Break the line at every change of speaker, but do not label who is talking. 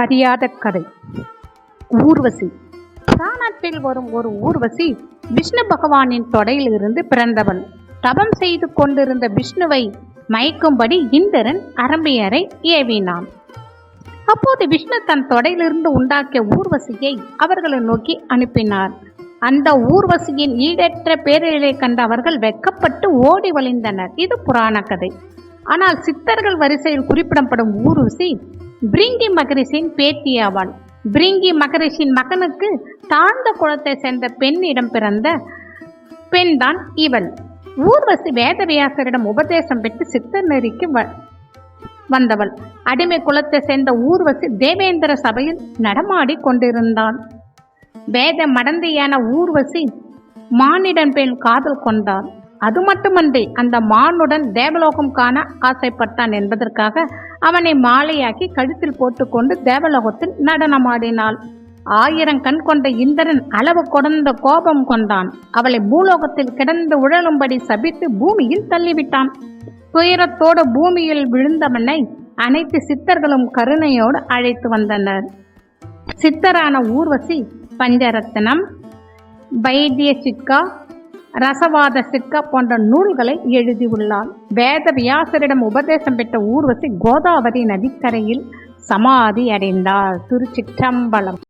அறியாத கதை. ஊர்வசி. புராணத்தில் வரும் ஒரு ஊர்வசி விஷ்ணு பகவானின் தொடையிலிருந்து பிறந்தவள் தபம் செய்து கொண்டிருந்த விஷ்ணுவை மயக்கும்படி இந்திரன் அரம்பியரை ஏவினான். அப்போது விஷ்ணு தன் தொடையிலிருந்து உண்டாக்கிய ஊர்வசியை அவர்களை நோக்கி அனுப்பினார். அந்த ஊர்வசியின் ஈடற்ற பேரலை கண்ட அவர்கள் வெக்கப்பட்டு ஓடி வழிந்தனர். இது புராண கதை. ஆனால் சித்தர்கள் வரிசையில் குறிப்பிடப்படும் ஊர்வசி பிரிங்கி மகரிஷின் பேத்தியாவாள் பிரிங்கி மகரிஷின் மகனுக்கு தாழ்ந்த குலத்தை சேர்ந்த பெண்ணிடம் பிறந்த பெண்தான் இவள். ஊர்வசி வேதவியாசரிடம் உபதேசம் பெற்று சித்தர் நெறிக்கு வ- வந்தவள். அடிமை குலத்தை சேர்ந்த ஊர்வசி தேவேந்திர சபையில் நடமாடி கொண்டிருந்தாள் வேத மடந்தையான ஊர்வசி மானிடன் பெண் காதல் கொண்டாள். அது மட்டுமன்றி அந்த மானுடன் தேவலோகம் காண ஆசைப்பட்டான் என்பதற்காக அவனை மாலையாக்கி கழுத்தில் போட்டுக்கொண்டு தேவலோகத்தில் நடனமாடினாள். ஆயிரம் கண் கொண்ட இந்திரன் அளவு கொடந்த கோபம் கொண்டான். அவளை பூலோகத்தில் கிடந்து உழலும்படி சபித்து பூமியில் தள்ளிவிட்டான். துயரத்தோடு பூமியில் விழுந்தவனை அனைத்து சித்தர்களும் கருணையோடு அழைத்து வந்தனர். சித்தரான ஊர்வசி பஞ்சரத்னம் வைத்திய சிக்கா ரசவாத சிக்க போன்ற நூல்களை எழுதியுள்ளார் வேத வியாசரிடம் உபதேசம் பெற்ற ஊர்வசி கோதாவரி நதிக்கரையில் சமாதி அடைந்தார். திருச்சிற்றம்பலம்.